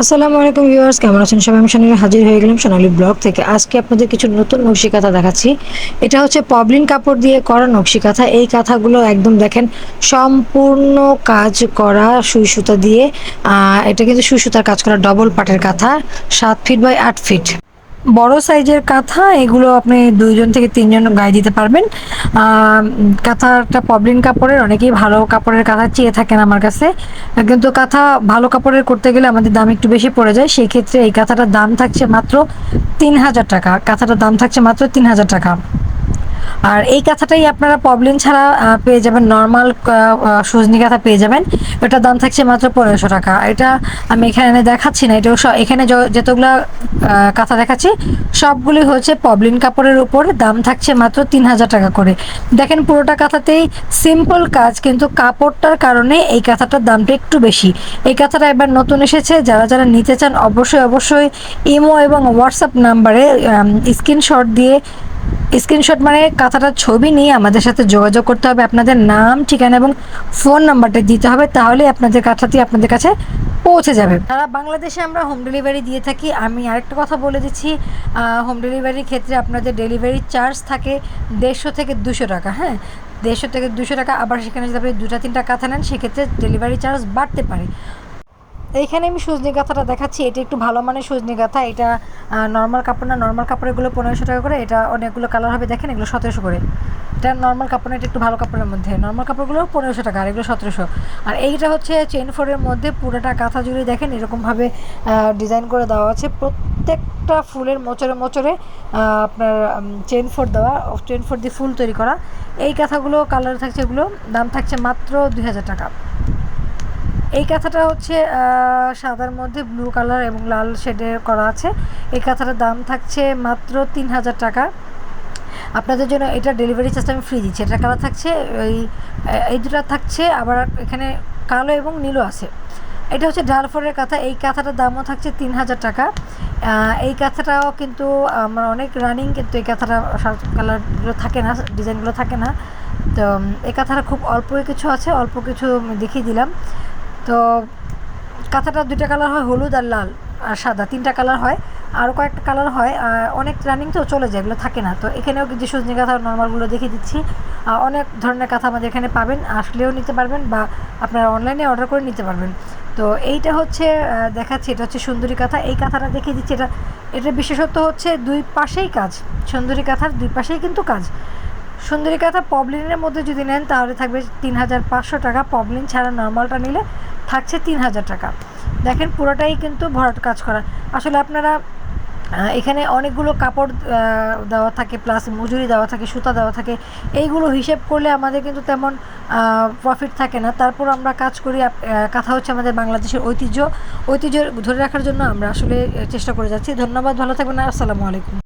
আসসালামু আলাইকুম ভিউয়ার্স, কেমন আছেন সবাই? আমি সোনালি হাজির হয়ে গেলাম সোনালি ব্লগ থেকে। আজকে আপনাদের কিছু নতুন নকশি কাঁথা দেখাচ্ছি। এটা হচ্ছে পবলিন কাপড় দিয়ে করা নকশি কাঁথা এই কাঁথাগুলো একদম দেখেন, সম্পূর্ণ কাজ করা সুই সুতা দিয়ে এটা কিন্তু সুই সুতার কাজ করা ডবল পাটের কাঁথা, সাত ফিট বাই আট ফিট বড় সাইজের কাঁথা, এগুলো আপনি দুইজন থেকে তিনজন গায়ে দিতে পারবেন। কাঁথা কাঁথাটা পবলিন কাপড়ের, অনেকেই ভালো কাপড়ের কাঁথা চেয়ে থাকেন আমার কাছে। কিন্তু কাঁথা ভালো কাপড়ের করতে গেলে আমাদের দাম একটু বেশি পড়ে যায়। সেই ক্ষেত্রে এই কাঁথাটার দাম থাকছে মাত্র তিন হাজার টাকা। কাঁথাটার দাম থাকছে মাত্র তিন হাজার টাকা। আর এই কাঁথাটাই আপনারা প্রবলেম ছাড়া পেয়ে যাবেন নর্মাল সজনি কাঁথা পেয়ে যাবেন। এটার দাম থাকছে মাত্র পনেরোশো টাকা। এটা আমি এখানে দেখাচ্ছি না, এটাও স- এখানে যতগুলা কাঁথা দেখাচ্ছি, সবগুলি হচ্ছে পবলিন কাপড়ের উপর। দাম থাকছে মাত্র তিন হাজার টাকা করে। দেখেন পুরোটা কাঁথাতেই সিম্পল কাজ, কিন্তু কাপড়টার কারণে এই কাঁথাটার দামটা একটু বেশি। এই কাঁথাটা এবার নতুন এসেছে, যারা যারা নিতে চান অবশ্যই অবশ্যই ইমো এবং হোয়াটসঅ্যাপ নাম্বারে স্ক্রিনশট দিয়ে স্ক্রিনশট মানে কাঁথাটার ছবি নিয়ে আমাদের সাথে যোগাযোগ করতে হবে আপনাদের নাম, ঠিকানা এবং ফোন নাম্বারটা দিতে হবে তাহলে আপনাদের কাঁথাটি আপনাদের কাছে পৌঁছে যাবে। তারা বাংলাদেশে আমরা হোম ডেলিভারি দিয়ে থাকি, আমি আরেকটা কথা বলে দিচ্ছি হোম ডেলিভারির ক্ষেত্রে আপনাদের ডেলিভারি চার্জ থাকে দেড়শো থেকে দুশো টাকা হ্যাঁ? দেড়শো থেকে দুশো টাকা, আবার সেখানে যদি আপনি দুটা তিনটা কাঁথা নেন, সেক্ষেত্রে ডেলিভারি চার্জ বাড়তে পারে। এইখানে আমি সজনি গাঁথাটা দেখাচ্ছি। এটা একটু ভালো মানের সজনি গাঁথা। এটা নর্মাল কাপড় না নর্মাল কাপড়গুলো পনেরোশো টাকা করে। এটা অনেকগুলো কালার হবে, দেখেন, এগুলো সতেরোশো করে। এটা নর্মাল কাপড় এটা একটু ভালো কাপড়ের মধ্যে। নর্মাল কাপড়গুলো পনেরোশো টাকা, আর এগুলো সতেরোশো। আর এইটা হচ্ছে চেন ফোরের মধ্যে পুরোটা কাঁথা জুড়ে দেখেন, এরকমভাবে ডিজাইন করে দেওয়া আছে। প্রত্যেকটা ফুলের মোচরে মোচরে আপনার চেন ফোর দেওয়া চেন ফোর দিয়ে ফুল তৈরি করা। এই কাঁথাগুলো কালার থাকছে এগুলো, দাম থাকছে মাত্র দুই হাজার টাকা। এই কাঁথাটা হচ্ছে সাদার মধ্যে ব্লু কালার এবং লাল শেডে করা আছে। এই কাঁথাটার দাম থাকছে মাত্র তিন হাজার টাকা। আপনাদের জন্য এটা ডেলিভারি চার্জটা আমি ফ্রি দিচ্ছি। এটা কালার থাকছে এই এই দুটো থাকছে, আবার এখানে কালো এবং নীলও আছে। এটা হচ্ছে ডালফোরের কাঁথা। এই কাঁথাটার দামও থাকছে তিন হাজার টাকা। এই কাঁথাটাও কিন্তু আমার অনেক রানিং কিন্তু এই কাঁথাটা কালারগুলো থাকে না ডিজাইনগুলো থাকে না। তো এই কাঁথাটা খুব অল্পই কিছু আছে। অল্প কিছু দেখিয়ে দিলাম। তো কাঁথাটা দুইটা কালার হয়, হলুদ আর লাল, আর সাদা। তিনটা কালার হয় আরও কয়েকটা কালার হয় অনেক রানিং তো চলে যায়, এগুলো থাকে না। তো এখানেও যে সজনি কাঁথা নর্মালগুলো দেখিয়ে দিচ্ছি। অনেক ধরনের কাঁথা আমাদের এখানে পাবেন, আসলেও নিতে পারবেন বা আপনারা অনলাইনে অর্ডার করে নিতে পারবেন। তো এইটা হচ্ছে দেখাচ্ছি, এটা হচ্ছে সুন্দরী কাঁথা। এই কাঁথাটা দেখিয়ে দিচ্ছি, এটা এটার বিশেষত্ব হচ্ছে দুই পাশেই কাজ। সুন্দরী কাঁথার দুই পাশেই কিন্তু কাজ। সুন্দরী কাঁথা পবলিনের মধ্যে যদি নেন, তাহলে থাকবে তিন হাজার পাঁচশো টাকা। পবলিন ছাড়া নর্মালটা নিলে থাকছে তিন হাজার টাকা। দেখেন পুরোটাই কিন্তু ভরাট কাজ করা। আসলে আপনারা এখানে অনেকগুলো কাপড় দেওয়া থাকে প্লাস মজুরি দেওয়া থাকে, সুতা দেওয়া থাকে। এইগুলো হিসেব করলে আমাদের কিন্তু তেমন প্রফিট থাকে না। তারপর আমরা কাজ করি কথা হচ্ছে আমাদের বাংলাদেশের ঐতিহ্য। ঐতিহ্য ধরে রাখার জন্য আমরা আসলে চেষ্টা করে যাচ্ছি। ধন্যবাদ, ভালো থাকবেন, আসসালামু আলাইকুম।